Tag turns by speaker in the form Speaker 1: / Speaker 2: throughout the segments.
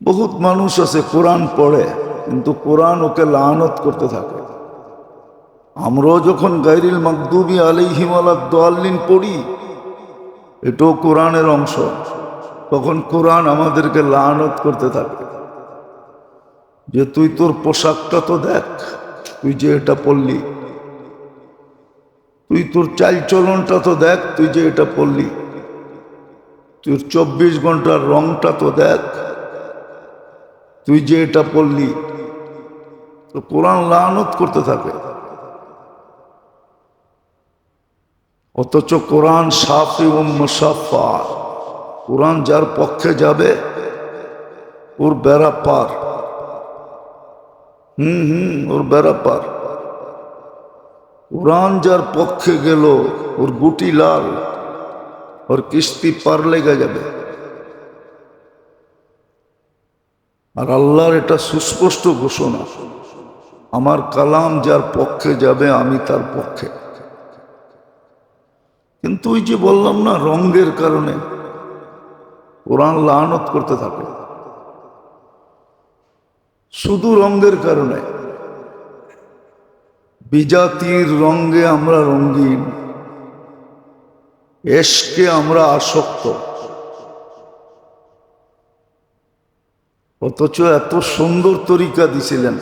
Speaker 1: বহুত মানুষ আছে, কোরআন পড়ে, কিন্তু কোরআন ওকে লানত করতে থাকে। আমরাও যখন গাইরিল মাকদুবি আলিহিম আলাদ্দাল্লিন পড়ি, এটাও কোরআনের অংশ, তখন কোরআন আমাদেরকে লানত করতে থাকে। যে তুই তোর পোশাকটা তো দেখ, তুই যে এটা পড়লি তুই তোর চাল চলনটা তো দেখ, তুই যে এটা পড়লি তোর চব্বিশ ঘণ্টার রংটা তো দেখ তুই যে এটা পড়লি, তো কোরআন লানত করতে থাকে। অথচ কোরআন সাফি ও মুসাফা কোরআন যার পক্ষে যাবে, ওর বেড়া পার। হুম হুম, ওর বেড়া পার। কোরআন যার পক্ষে গেল, ওর গুটি লাল, ওর কিস্তি পার লেগে যাবে। আর আল্লাহর এটা সুস্পষ্ট ঘোষণা, আমার কালাম যার পক্ষে যাবে, আমি তার পক্ষে। কিন্তু ওই যে বললাম না, রঙ্গের কারণে, কোরআন লানত করতে থাকে। শুধু রঙ্গের কারণে, বিজাতির রঙ্গে আমরা রঙ্গিন এসকে আমরা আসক্ত। অথচ এত সুন্দর তরিকা দিছিলেন,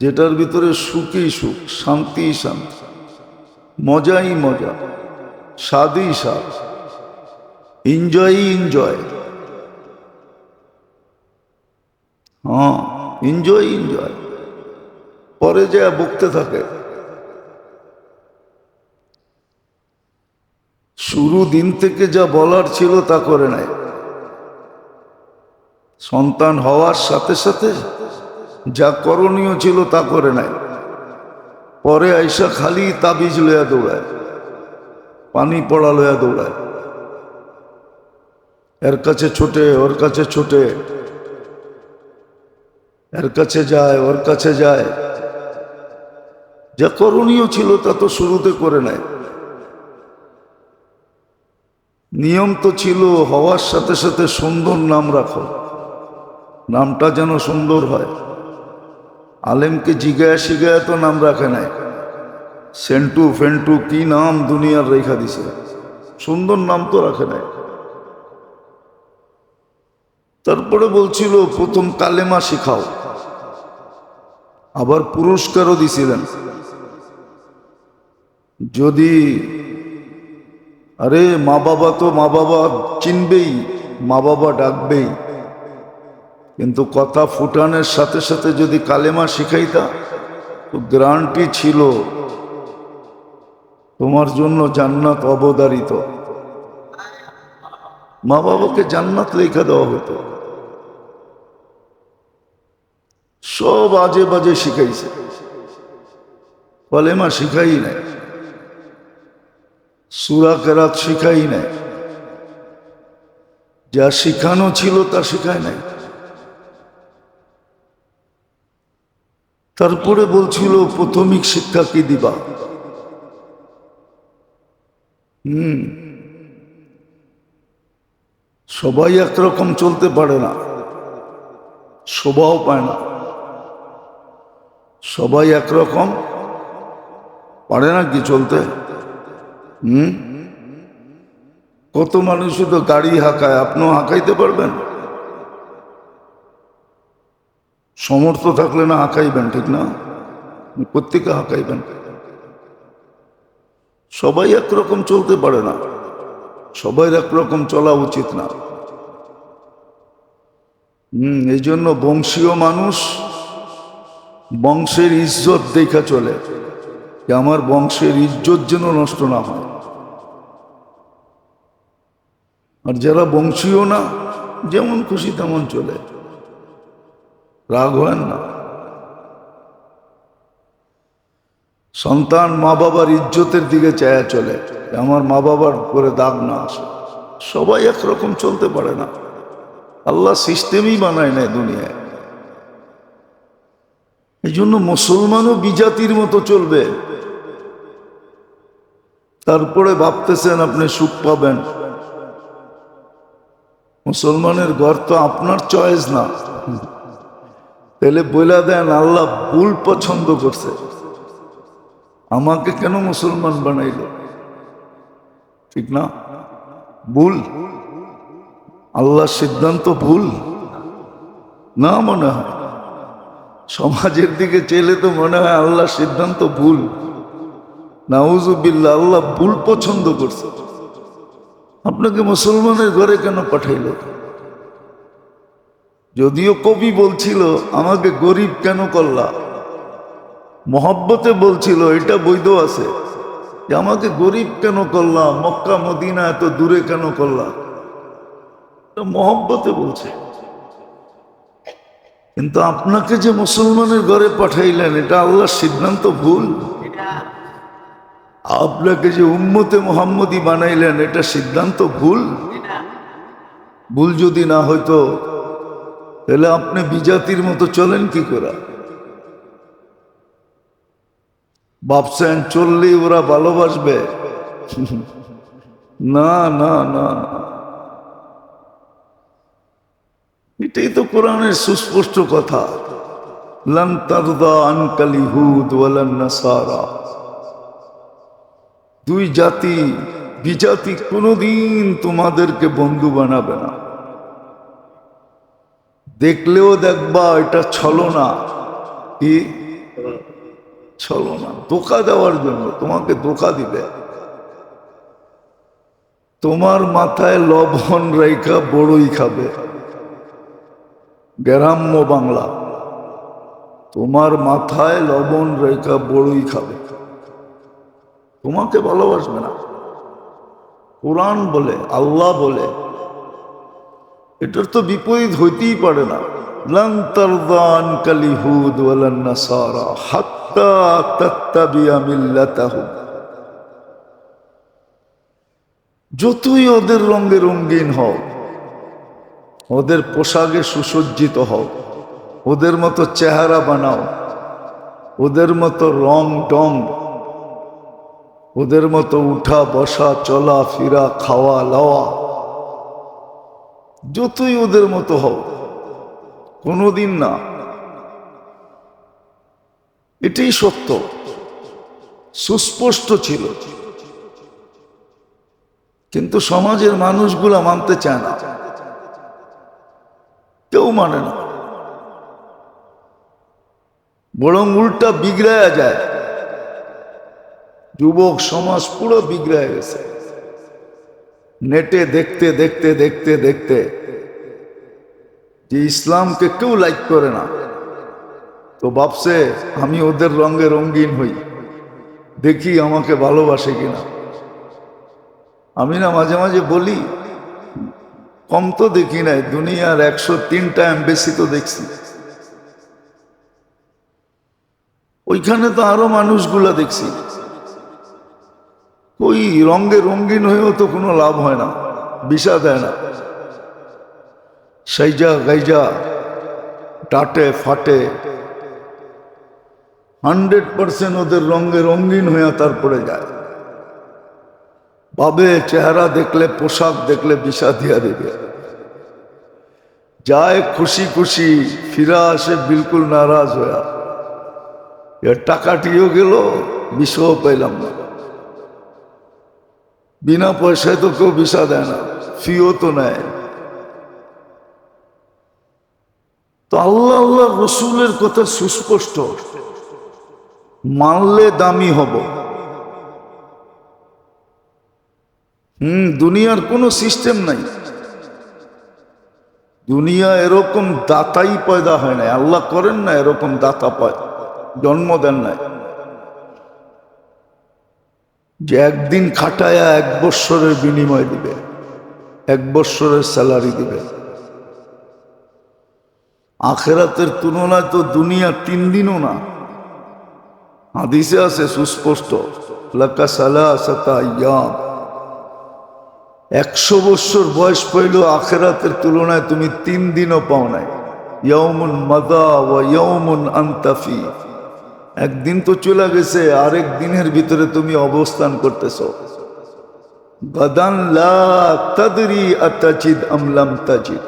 Speaker 1: যেটার ভিতরে সুখই সুখ শান্তি শান্তি, মজাই মজা, স্বাদই স্বাদ এনজয়ই এনজয় হ্যাঁ এনজয় এনজয় পরে যা বকতে থাকে। শুরু দিন থেকে যা বলার ছিল তা করে নাই সন্তান হওয়ার সাথে সাথে যা করণীয় ছিল তা করে নাই পরে আইসা খালি তাবিজ লয়া দৌড়ায়, পানি পড়া লয়া দৌড়ায়। এর কাছে ছোটে, ওর কাছে ছোটে। এর কাছে যায়, ওর কাছে যায়। যা করণীয় ছিল তা তো শুরুতে করে নেয়। নিয়ম তো ছিল, হওয়ার সাথে সাথে সুন্দর নাম রাখো। নামটা যেন সুন্দর হয়। আলেমকে জিগায় শিগায় তো নাম রাখে নাই। সেন্টু ফেন্টু কি নাম দুনিয়ার রেখা দিছে। সুন্দর নাম তো রাখে নাই। তারপরে বলছিল, প্রথম কালেমা শিখাও। আবার পুরস্কারও দিছিলেন। যদি, আরে মা বাবা তো মা বাবা চিনবেই, মা বাবা ডাকবেই। কিন্তু কথা ফুটানের সাথে সাথে যদি কালেমা শিখাইতা, তো গ্রান্টি ছিল তোমার জন্য জান্নাত অবদারিত। মা বাবাকে জান্নাত লেখা দেওয়া হতো। সব আজে বাজে শিখাইছে। কলেমা শিখাই নাই। সুরা কেরাত শিখাই নাই। যা শিখানো ছিল তা শিখায় নাই। তারপরে বলছিল, প্রাথমিক শিক্ষা কি দিবা? হুম। সবাই একরকম চলতে পারে না। শোভাও পায় না। সবাই একরকম। পারে না কি চলতে? হুম। কত মানুষ তো গাড়ি হাঁকায়, আপনিও হাঁকাইতে পারবেন? সমর্থ থাকলে না হাঁকাইবেন, ঠিক না? প্রত্যেকে হাঁকাইবেন। সবাই একরকম চলতে পারে না। সবাই একরকম চলা উচিত না। হম এই জন্য বংশীয় মানুষ বংশের ইজ্জত দেখা চলে যে আমার বংশের ইজ্জত যেন নষ্ট না হয়। আর যারা বংশীয় না, যেমন খুশি তেমন চলে। রাগ না। সন্তান মা বাবার ইজ্জতের দিকে চায়া চলে, আমার মা বাবার করে দাগ না আসে। সবাই একরকম চলতে পারে না। আল্লাহ সিস্টেমই বানায় নেয় দুনিয়ায়। এই জন্য মুসলমানও বিজাতির মতো চলবে। তারপরে ভাবতেছেন আপনি সুখ পাবেন। মুসলমানের ঘর তো আপনার চয়েস না। তাহলে বইলা দেন, আল্লাহ ভুল পছন্দ করছে। আমাকে কেন মুসলমান বানাইল? ঠিক না? ভুল? আল্লাহর সিদ্ধান্ত ভুল? না মনে হয়। সমাজের দিকে চেলে তো মনে হয় আল্লাহর সিদ্ধান্ত ভুল। নাউজুবিল্লা আল্লাহ ভুল পছন্দ করছে। আপনাকে মুসলমানের ঘরে কেন পাঠাইল? যদিও কবি বলছিল, আমাকে গরিব কেন করলা? মহব্বতে বলছিল, এটা বৈধ আছে। যে আমাকে গরিব কেন করলা? মক্কা, মদিনা এত দূরে কেন করলা? মহব্বতে বলছে। কিন্তু আপনাকে যে মুসলমানের ঘরে পাঠাইলেন, এটা আল্লাহর সিদ্ধান্ত ভুল। আপনাকে যে উম্মতে মোহাম্মদী বানাইলেন, এটা সিদ্ধান্ত ভুল। ভুল যদি না হইতো তাহলে আপনি বিজাতির মতো চলেন কি করে? ভাবছেন চললেই ওরা ভালোবাসবে। না না না। এটাই তো কোরআনের সুস্পষ্ট কথা। নাসারা। দুই জাতি বিজাতি কোনোদিন তোমাদেরকে বন্ধু বানাবে না। দেখলেও দেখবা এটা ছলনা। কি? ছলনা। ধোকা দেওয়ার জন্য। তোমাকে ধোকা দিবে। তোমার মাথায় লবণ রেখা বড়ই খাবে। গ্রাম্য বাংলা। তোমার মাথায় লবণ রেখা বড়ই খাবে। তোমাকে ভালোবাসবে না। কোরআন বলে, আল্লাহ বলে এটার তো বিপরীত হইতেই পারে না। যতই ওদের রঙে রঙিন হও, ওদের পোশাকে সুসজ্জিত হও, ওদের মতো চেহারা বানাও, ওদের মতো রং টং, ওদের মতো উঠা বসা চলা ফিরা খাওয়া লওয়া যতই ওদের মতো হও, কোনোদিন না। এটাই সত্য। সুস্পষ্ট ছিল। কিন্তু সমাজের মানুষগুলা মানতে চায় না। কেউ মানে না। বরং উল্টা বিগড়ায়া যায়। যুবক সমাজ পুরো বিগড়ায় গেছে। নেটে দেখতে দেখতে দেখতে দেখতে যে ইসলামকে কেউ লাইক করে না। তো ভাবছে, আমি ওদের রঙে রঙিন হই। দেখি আমাকে ভালোবাসে কিনা। আমি না মাঝে মাঝে বলি, কম তো দেখি নাই, দুনিয়ার একশো তিনটা এম্বেসি তো দেখছি। ওইখানে তো আরও মানুষগুলা দেখছি। ওই রঙে রঙিন হয়েও তো কোনো লাভ হয় না, বিষা দেয় না। সাইজা গাইজা, টাটে ফাটে। হান্ড্রেড পার্সেন্ট ওদের রঙে রঙিন হয়ে তারপরে যায়। ভাবে চেহারা দেখলে, পোশাক দেখলে বিষা দিয়া দেবে। যায় খুশি খুশি, ফিরা আসে বিলকুল নারাজ হয়ে। এর টাকাটিও গেল, বিষও পাইলাম না। বিনা পয়সায় তো কেউ বিষা দেয় না ফিও তো নেয়। তো আল্লাহ আল্লাহ রসুলের কথা সুস্পষ্ট, মানলে দামি হব। হুম, দুনিয়ার কোনো সিস্টেম নাই। দুনিয়া এরকম দাতাই পয়দা হয় না আল্লাহ করেন না এরকম দাতা পায়, জন্ম দেন নাই। যে একদিন খাটায়া এক বৎসরের বিনিময় দিবে, এক বৎসরের স্যালারি দিবে। আখেরাতের তুলনায় তো দুনিয়া তিন দিনও না। হাদিসে আছে সুস্পষ্ট, লাকা সালা সাতা ইয়াম একশো বৎসর বয়স পাইল আখেরাতের তুলনায় তুমি তিন দিনও পাও নাই। ইয়মুন মাদা ও ইয়মুন আন্তাফি। একদিন তো চলে গেছে, আরেক দিনের ভিতরে তুমি অবস্থান করতেছ। তাজিদ।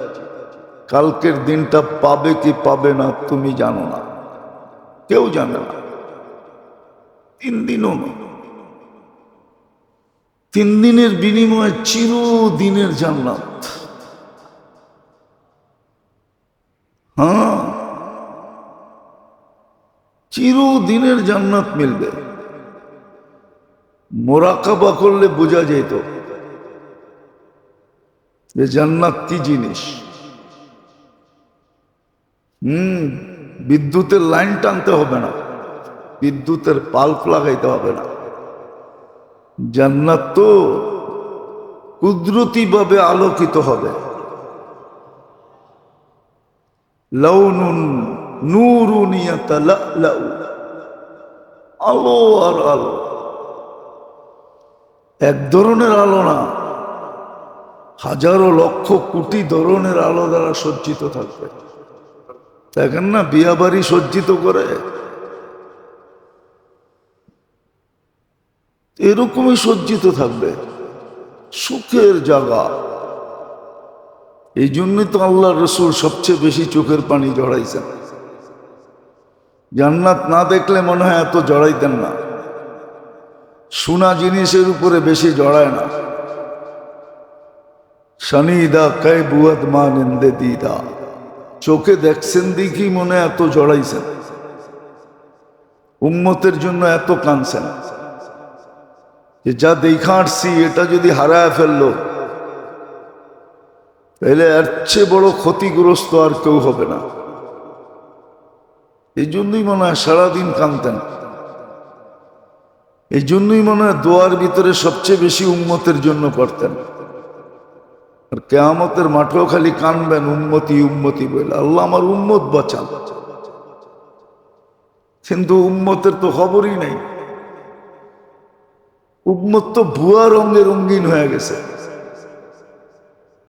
Speaker 1: কালকের দিনটা পাবে কি পাবে না তুমি জানো না। কেউ জানে না। তিন দিনও তিন দিনের বিনিময়ে চিরদিনের জান্নাত হ্যাঁ চিরদিনের জান্নাত মিলবে। মোরাকাবা করলে বোঝা যেত যে জান্নাত কি জিনিস। হুম, বিদ্যুতের লাইন টানতে হবে না, বিদ্যুতের পাল্প লাগাইতে হবে না। জান্নাত তো কুদরতি ভাবে আলোকিত হবে। লৌনুন লাউ আলো আর আলো। এক ধরনের আলো না, হাজারো লক্ষ কোটি ধরনের আলো দ্বারা সজ্জিত থাকবে। দেখেন না, বিয়া বাড়ি সজ্জিত করে। এরকমই সজ্জিত থাকবে। সুখের জায়গা। এই জন্যই তো আল্লাহ রসুল সবচেয়ে বেশি চোখের পানি জড়াইছেন। জান্নাত না দেখলে মনে হয় এত জড়াইতেন না। সোনা জিনিসের উপরে বেশি জড়ায় না। শনি দা কে বুয়াদ মা নিন্দে দিদা। চোখে দেখছেন দেখি মনে এত জড়াইছেন। উম্মতের জন্য এত কানছেন যে যা দেখা আসছি, এটা যদি হারায় ফেলল, তাহলে এর চেয়ে বড় ক্ষতিগ্রস্ত আর কেউ হবে না। এই জন্যই মনে হয় সারাদিন কানতেন এই জন্যই মনে হয় দোয়ার ভিতরে সবচেয়ে বেশি উন্মতের জন্য করতেন আর কেয়ামতের মাঠেও খালি কানবেন উন্মতি উন্মতি বলে আল্লাহ আমার উম্মত বাঁচান। কিন্তু উন্মতের তো খবরই নেই। উম্মত তো ভুয়া রঙে রঙিন হয়ে গেছে।